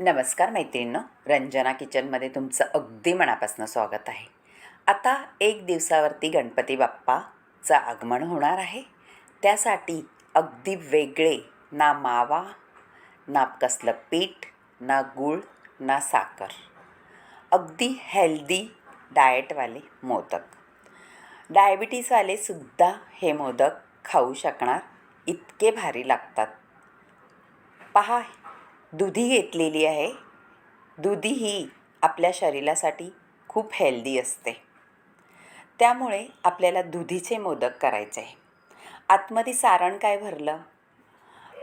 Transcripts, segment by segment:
नमस्कार मैत्रिणींनो रंजना किचनमध्ये तुमचं अगदी मनापासून स्वागत आहे. आता एक दिवसावरती गणपती बाप्पाचं आगमन होणार आहे. त्यासाठी अगदी वेगळे ना मावा ना कसलं पीठ ना गूळ ना साखर. अगदी हेल्दी डाएटवाले मोदक. डायबिटीसवाले सुद्धा हे मोदक खाऊ शकणार. इतके भारी लागतात. पहा दुधी घेतलेली आहे. दुधी ही आपल्या शरीरासाठी खूप हेल्दी असते. त्यामुळे आपल्याला दुधीचे मोदक करायचे. आहे आतमध्ये सारण काय भरलं?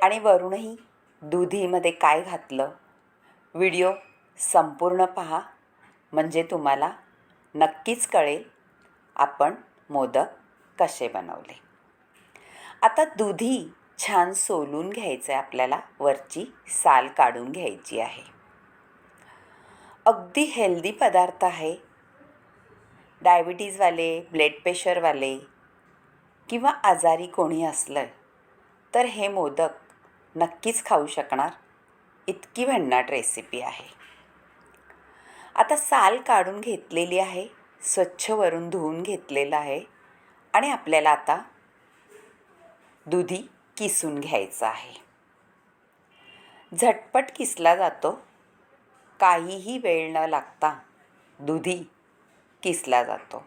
आणि वरूनही दुधीमध्ये काय घातलं? व्हिडिओ संपूर्ण पहा. म्हणजे तुम्हाला नक्कीच कळेल आपण मोदक कसे बनवले. आता दुधी छान सोलून घ्यायचं आहे आपल्याला वरची साल काढून घ्यायची आहे. अगदी हेल्दी पदार्थ आहे. डायबिटीजवाले ब्लड प्रेशरवाले किंवा आजारी कोणी असलं तर हे मोदक नक्कीच खाऊ शकणार. इतकी भन्नाट रेसिपी आहे. आता साल काढून घेतलेली आहे स्वच्छ वरून धुवून घेतलेलं आहे आणि आपल्याला आता दुधी किसून घ्यायचा आहे. झटपट किसला जातो. काहीही वेळ न लागता दुधी किसला जातो.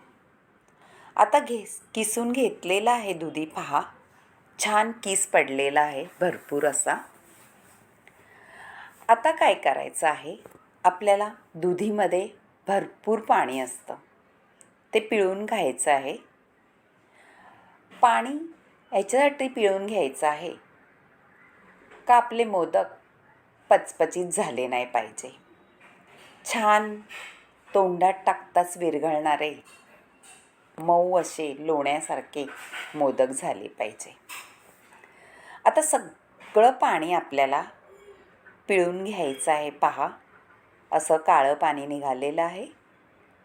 आता घे किसून घेतलेला आहे दुधी पहा. छान किस पडलेला आहे भरपूर असा. आता काय करायचं आहे? आपल्याला दुधीमध्ये भरपूर पाणी असतं. ते पिळून घ्यायचं आहे. पाणी ह्याच्यासाठी पिळून घ्यायचं आहे. का आपले मोदक पचपचीत झाले नाही पाहिजे? छान तोंडात टाकताच विरघळणारे मऊ असे लोण्यासारखे मोदक झाले पाहिजे. आता सगळं पाणी आपल्याला पिळून घ्यायचं आहे पहा. असं काळं पाणी निघालेलं आहे.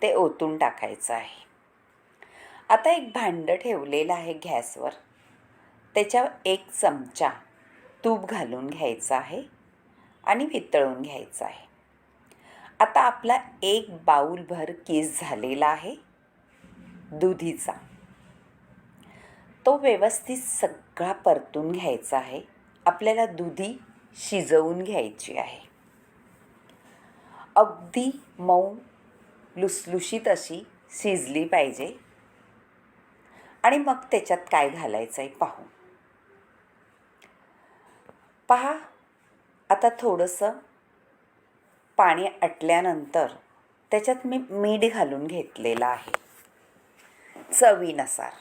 ते ओतून टाकायचं आहे. आता एक भांडं ठेवलेलं आहे गॅसवर. त्याच्यावर एक चमचा तूप घालून घ्यायचं आहे आणि वितळून घ्यायचं आहे. आता आपला एक बाऊलभर केस झालेला आहे दुधीचा. तो व्यवस्थित सगळा परतून घ्यायचा आहे. आपल्याला दुधी शिजवून घ्यायची आहे. अगदी मऊ लुसलुशीत अशी शिजली पाहिजे. आणि मग त्याच्यात काय घालायचं आहे पाहू. पहा आता थोडंसं पाणी आटल्यानंतर त्याच्यात मी मीठ घालून घेतलेलं आहे. चवीनुसार.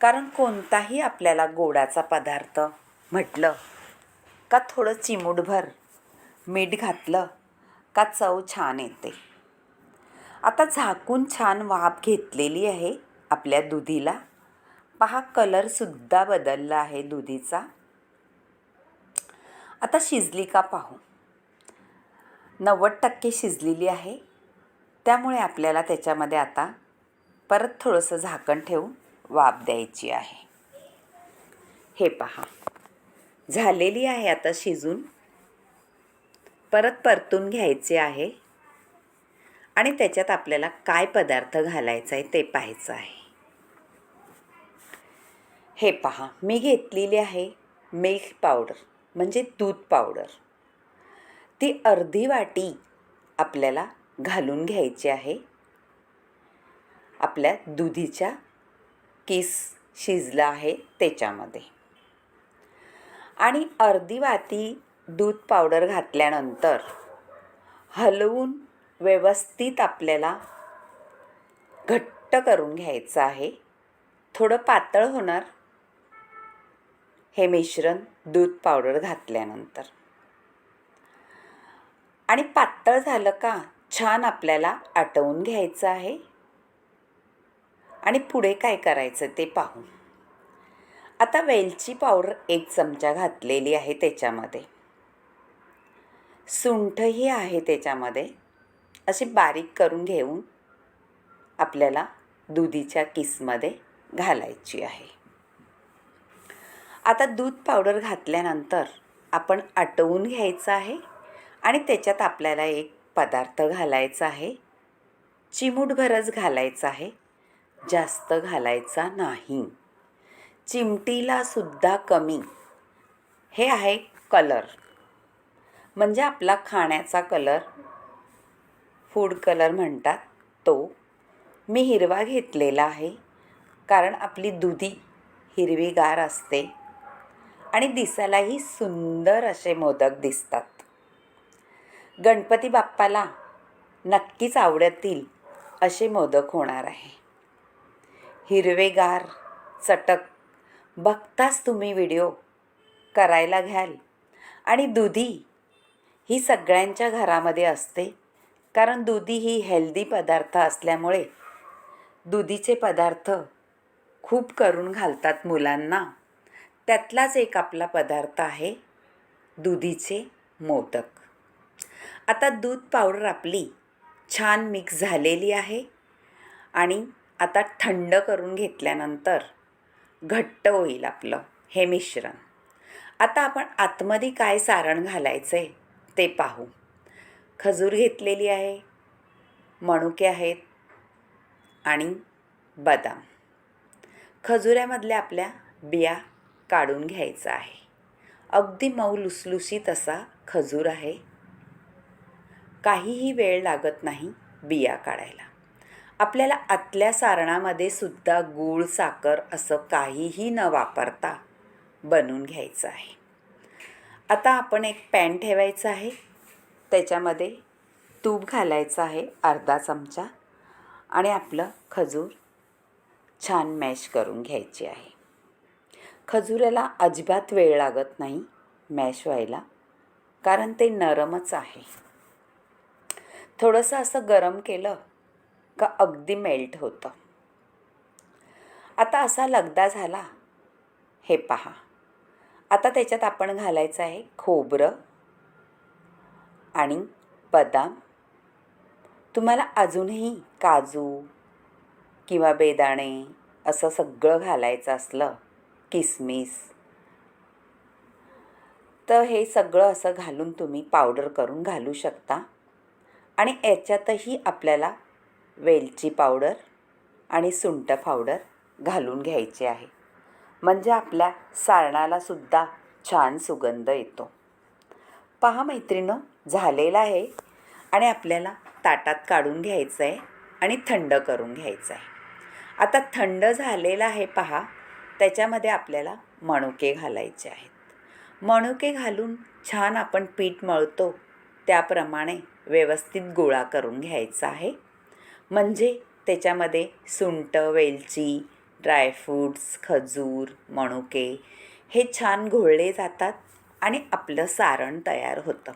कारण कोणताही आपल्याला गोडाचा पदार्थ म्हटलं का थोडं चिमूटभर मीठ घातलं का चव छान येते. आता झाकून छान वाफ घेतलेली आहे आपल्या दुधीला. पहा कलरसुद्धा बदलला आहे दुधीचा. आता शिजली का पाहू. नव्वद टक्के शिजलेली आहे. त्यामुळे आपल्याला त्याच्यामध्ये आता परत थोडंसं झाकण ठेवून वाफ द्यायची आहे. हे पहा. झालेली आहे आता शिजून. परत परतून घ्यायचे आहे. आणि त्याच्यात आपल्याला काय पदार्थ घालायचा आहे ते पाहायचं आहे. हे पहा. मी घेतलेली आहे मिल्क पावडर. म्हणजे दूध पावडर. ती अर्धी वाटी आपल्याला घालून घ्यायची आहे. आपल्या दुधीच्या किस शिजला आहे त्याच्यामध्ये. आणि अर्धी वाटी दूध पावडर घातल्यानंतर हलवून व्यवस्थित आपल्याला घट्ट करून घ्यायचं आहे. थोडं पातळ होणार. हे मिश्रण दूध पावडर घातल्यानंतर. आणि पातळ झालं का छान आपल्याला आटवून घ्यायचं आहे. आणि पुढे काय करायचं ते पाहू. आता वेलची पावडर एक चमचा घातलेली आहे त्याच्यामध्ये. सुंठही आहे त्याच्यामध्ये. अशी बारीक करून घेऊन आपल्याला दुधीच्या किसमध्ये घालायची आहे. आता दूध पावडर घातल्यानंतर आपण आटवून घ्यायचं आहे आणि त्याच्यात आपल्याला एक पदार्थ घालायचा आहे. चिमूटभरच घालायचा आहे. जास्त घालायचा नाही. चिमटीला सुद्धा कमी. हे आहे कलर. म्हणजे आपला खाण्याचा कलर फूड कलर म्हणतात तो. मी हिरवा घेतलेला आहे. कारण आपली दुधी हिरवीगार असते. आणि दिसायलाही सुंदर असे मोदक दिसतात. गणपती बाप्पाला नक्कीच आवडतील असे मोदक होणार आहे. हिरवेगार चटक बघताच तुम्ही व्हिडिओ करायला घ्याल. आणि दुधी ही सगळ्यांच्या घरामध्ये असते कारण दुधी ही हेल्दी पदार्थ असल्यामुळे दुधीचे पदार्थ खूप करून घालतात मुलांना. त्यातलाच एक आपला पदार्थ आहे दुधीचे मोदक. आता दूध पावडर आपली छान मिक्स झालेली आहे आणि आता थंड करून घेतल्यानंतर घट्ट होईल आपलं हे मिश्रण. आता आपण आतमध्ये काय सारण घालायचं आहे ते पाहू. खजूर घेतलेली आहे मणुके आहेत आणि बदाम. खजुऱ्यामधल्या आपल्या बिया काढून घ्यायचा आहे. अगदी मऊ लुसलुसीत असा खजूर आहे. काहीही वेळ लागत नाही बिया काढायला. आपल्याला आतल्या सारणामध्ये सुद्धा गूळ साखर असं काहीही न वापरता बनवून घ्यायचं आहे. आता आपण एक पॅन ठेवायचं आहे. त्याच्यामध्ये तूप घालायचं आहे अर्धा चमचा आणि आपलं खजूर छान मॅश करून घ्यायची आहे. खजुऱ्याला अजिबात वेळ लागत नाही मॅश व्हायला कारण ते नरमच आहे. थोडंसं असं गरम केलं का अगदी मेल्ट होतं. आता असा लगदा झाला. हे पहा. आता त्याच्यात आपण घालायचं आहे खोबरं आणि बदाम. तुम्हाला अजूनही काजू किंवा बेदाणे असं सगळं घालायचं असलं किसमिस. तर हे सगळं असं घालून तुम्ही पावडर करून घालू शकता. आणि याच्यातही आपल्याला वेलची पावडर आणि सुंठ पावडर घालून घ्यायची आहे. म्हणजे आपल्या सारणालासुद्धा छान सुगंध येतो. पहा मैत्रिणं झालेला आहे. आणि आपल्याला ताटात काढून घ्यायचं आहे आणि थंड करून घ्यायचं आहे आता थंड झालेला आहे पहा. त्याच्यामध्ये आपल्याला मणुके घालायचे आहेत. मणुके घालून छान आपण पीठ मळतो त्याप्रमाणे व्यवस्थित गोळा करून घ्यायचा आहे. म्हणजे त्याच्यामध्ये सुंट वेलची ड्रायफ्रूट्स खजूर मणुके हे छान घोळले जातात आणि आपलं सारण तयार होतं.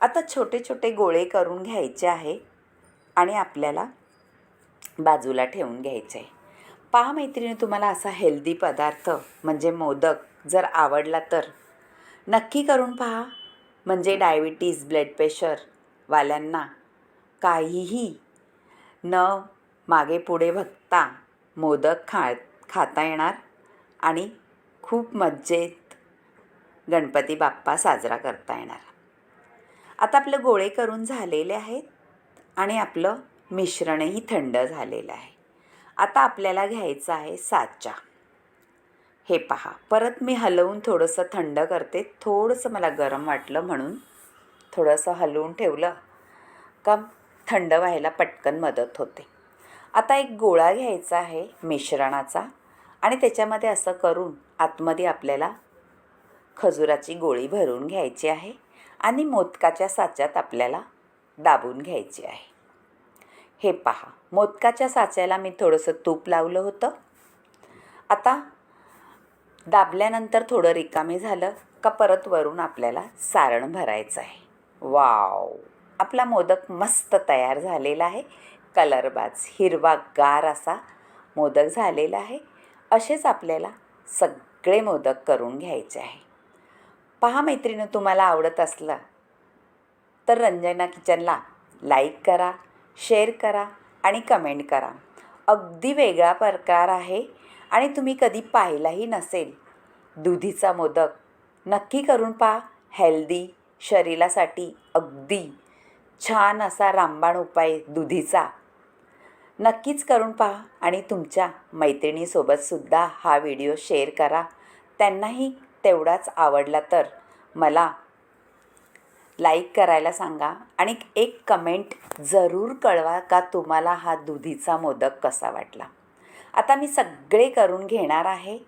आता छोटे छोटे गोळे करून घ्यायचे आहे आणि आपल्याला बाजूला ठेवून घ्यायचे आहे. पहा मैत्रिणी तुम्हाला असा हेल्दी पदार्थ म्हणजे मोदक जर आवडला तर? नक्की करून पहा. म्हणजे डायबिटीज ब्लड प्रेशरवाल्यांना काहीही न मागे पुढे बघता मोदक खा खाता येणार आणि खूप मज्जेत गणपती बाप्पा साजरा करता येणार. आता आपलं गोळे करून झालेले आहेत आणि आपलं मिश्रणही थंड झालेलं आहे. आता आपल्याला घ्यायचं आहे साचा हे पहा परत मी हलवून थोडंसं थंड करते. थोडंसं मला गरम वाटलं म्हणून थोडंसं हलवून ठेवलं का थंड व्हायला पटकन मदत होते. आता एक गोळा घ्यायचा आहे मिश्रणाचा आणि त्याच्यामध्ये असं करून आतमध्ये आपल्याला खजुराची गोळी भरून घ्यायची आहे आणि मोदकाच्या साच्यात आपल्याला दाबून घ्यायची आहे. हे पहा मोदकाच्या साच्याला मी थोडंसं तूप लावलं होतं. आता दाबल्यानंतर थोडं रिकामी झालं का परत वरून आपल्याला सारण भरायचं आहे. वाव! आपला मोदक मस्त तयार झालेला आहे. कलरबाज हिरवा गार असा मोदक झालेला आहे. असेच आपल्याला सगळे मोदक करून घ्यायचे आहे. पहा मैत्रिणी तुम्हाला आवडत असलं तर रंजना किचनला लाईक करा शेअर करा आणि कमेंट करा. अगदी वेगळा प्रकार आहे आणि तुम्ही कधी पाहिलाही नसेल. दुधीचा मोदक नक्की करून पहा. हेल्दी शरीरासाठी अगदी छान असा रामबाण उपाय दुधीचा. नक्कीच करून पहा आणि तुमच्या मैत्रिणीसोबतसुद्धा हा व्हिडिओ शेअर करा. त्यांनाही तेवढाच आवडला तर मला लाईक करायला सांगा आणि एक कमेंट जरूर कळवा का तुम्हाला हा दुधीचा मोदक कसा वाटला. आता मी सगळे करून घेणार आहे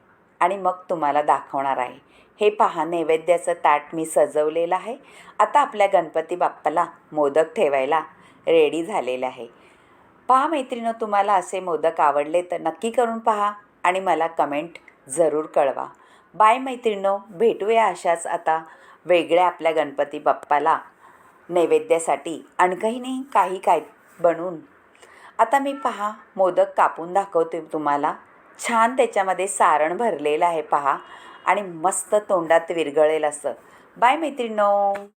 आणि मग तुम्हाला दाखवणार आहे. हे पहा नैवेद्याचं ताट मी सजवलेलं आहे. आता आपल्या गणपती बाप्पाला मोदक ठेवायला रेडी झालेलं आहे. पहा मैत्रिणं तुम्हाला असे मोदक आवडले तर नक्की करून पहा आणि मला कमेंट जरूर कळवा. बाय मैत्रिणो भेटूया अशाच आता वेगळ्या आपल्या गणपती बाप्पाला नैवेद्यासाठी आणखीही काही काय बनवून. आता मी पहा मोदक कापून दाखवते तुम्हाला. छान त्याच्यामध्ये सारण भरलेलं आहे पहा. आणि मस्त तोंडात विरघळेल असं. बाय मैत्रिणो!